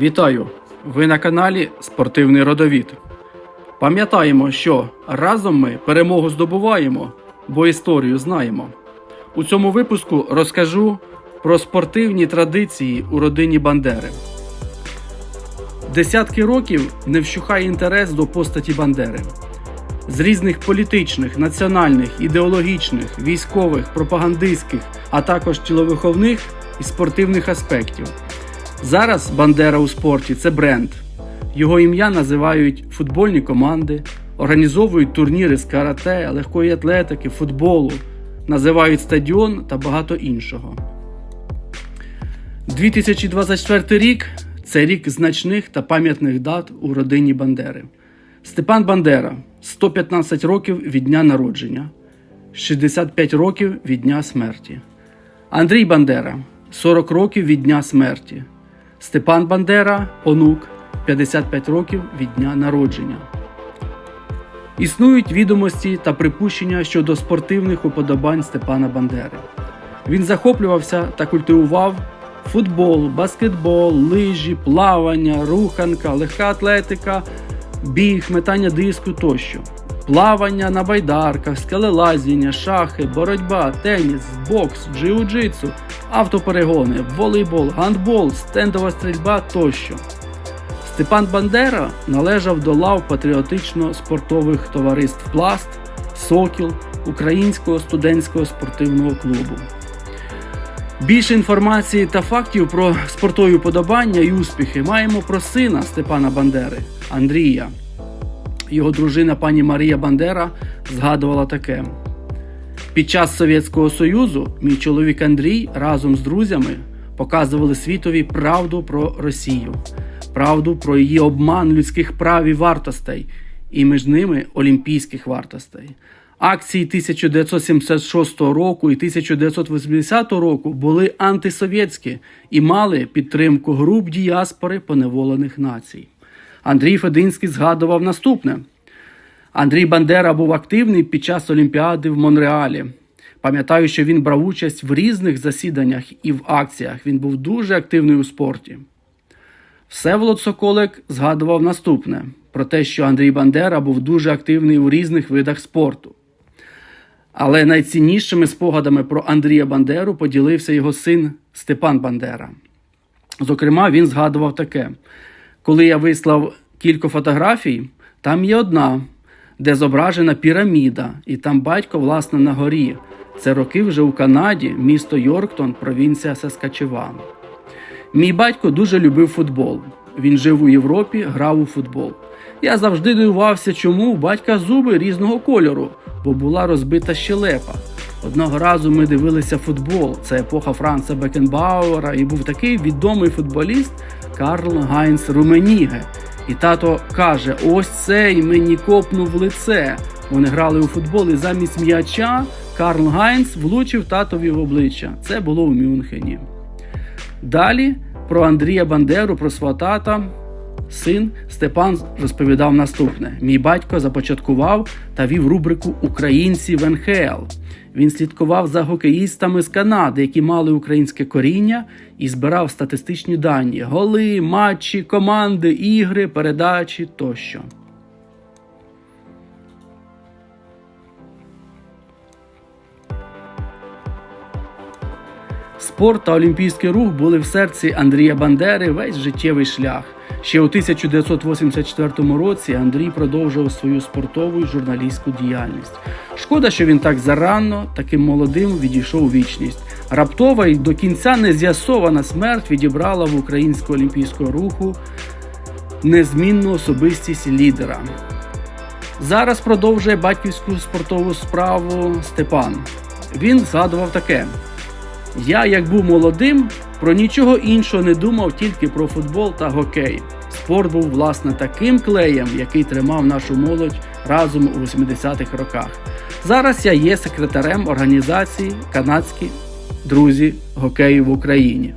Вітаю! Ви на каналі Спортивний Родовід. Пам'ятаємо, що разом ми перемогу здобуваємо, бо історію знаємо. У цьому випуску розкажу про спортивні традиції у родині Бандери. Десятки років не вщухає інтерес до постаті Бандери. З різних політичних, національних, ідеологічних, військових, пропагандистських, а також тіловиховних і спортивних аспектів. Зараз Бандера у спорті це бренд. Його ім'я називають футбольні команди, організовують турніри з карате, легкої атлетики, футболу, називають стадіон та багато іншого. 2024 рік це рік значних та пам'ятних дат у родині Бандери. Степан Бандера 115 років від дня народження, 65 років від дня смерті. Андрій Бандера 40 років від дня смерті. Степан Бандера, онук 55 років від дня народження. Існують відомості та припущення щодо спортивних уподобань Степана Бандери. Він захоплювався та культивував футбол, баскетбол, лижі, плавання, руханка, легка атлетика, біг, метання диску тощо. Плавання на байдарках, скелелазіння, шахи, боротьба, теніс, бокс, джиу-джитсу, автоперегони, волейбол, гандбол, стендова стрільба тощо. Степан Бандера належав до лав патріотично-спортових товариств Пласт, Сокіл, Українського студентського спортивного клубу. Більше інформації та фактів про спортові подобання і успіхи маємо про сина Степана Бандери Андрія. Його дружина пані Марія Бандера згадувала таке: під час Совєтського Союзу мій чоловік Андрій разом з друзями показували світові правду про Росію, правду про її обман людських прав і вартостей, і між ними олімпійських вартостей. Акції 1976 року і 1980 року були антисовєтські і мали підтримку груп діаспори поневолених націй. Андрій Фединський згадував наступне: Андрій Бандера був активний під час Олімпіади в Монреалі. Пам'ятаю, що він брав участь в різних засіданнях і в акціях. Він був дуже активний у спорті. Всеволод Соколик згадував наступне: про те, що Андрій Бандера був дуже активний у різних видах спорту. Але найціннішими спогадами про Андрія Бандеру поділився його син Степан Бандера. Зокрема, він згадував таке: коли я вислав кілька фотографій, там є одна, де зображена піраміда, і там батько, власне, на горі. Це роки вже у Канаді, місто Йорктон, провінція Саскачеван. Мій батько дуже любив футбол. Він жив у Європі, грав у футбол. Я завжди дивувався, чому у батька зуби різного кольору, бо була розбита щелепа. Одного разу ми дивилися футбол. Це епоха Франца Бекенбауера, і був такий відомий футболіст Карл Гайнс Руменіге. І тато каже: ось цей мені копнув лице. Вони грали у футбол, і замість м'яча Карл Гайнс влучив татові в обличчя. Це було в Мюнхені. Далі про Андрія Бандеру, про свого тата. Син Степан розповідав наступне: мій батько започаткував та вів рубрику Українці в НХЛ. Він слідкував за хокеїстами з Канади, які мали українське коріння, і збирав статистичні дані: голи, матчі, команди, ігри, передачі тощо. Спорт та олімпійський рух були в серці Андрія Бандери весь життєвий шлях. Ще у 1984 році Андрій продовжував свою спортову і журналістську діяльність. Шкода, що він так зарано, таким молодим відійшов у вічність. Раптова і до кінця не з'ясована смерть відібрала в українського олімпійського руху незмінну особистість лідера. Зараз продовжує батьківську спортову справу Степан. Він згадував таке. Я, як був молодим, про нічого іншого не думав тільки про футбол та гокей. Спорт був, власне, таким клеєм, який тримав нашу молодь разом у 80-х роках. Зараз я є секретарем організації Канадські друзі гокею в Україні.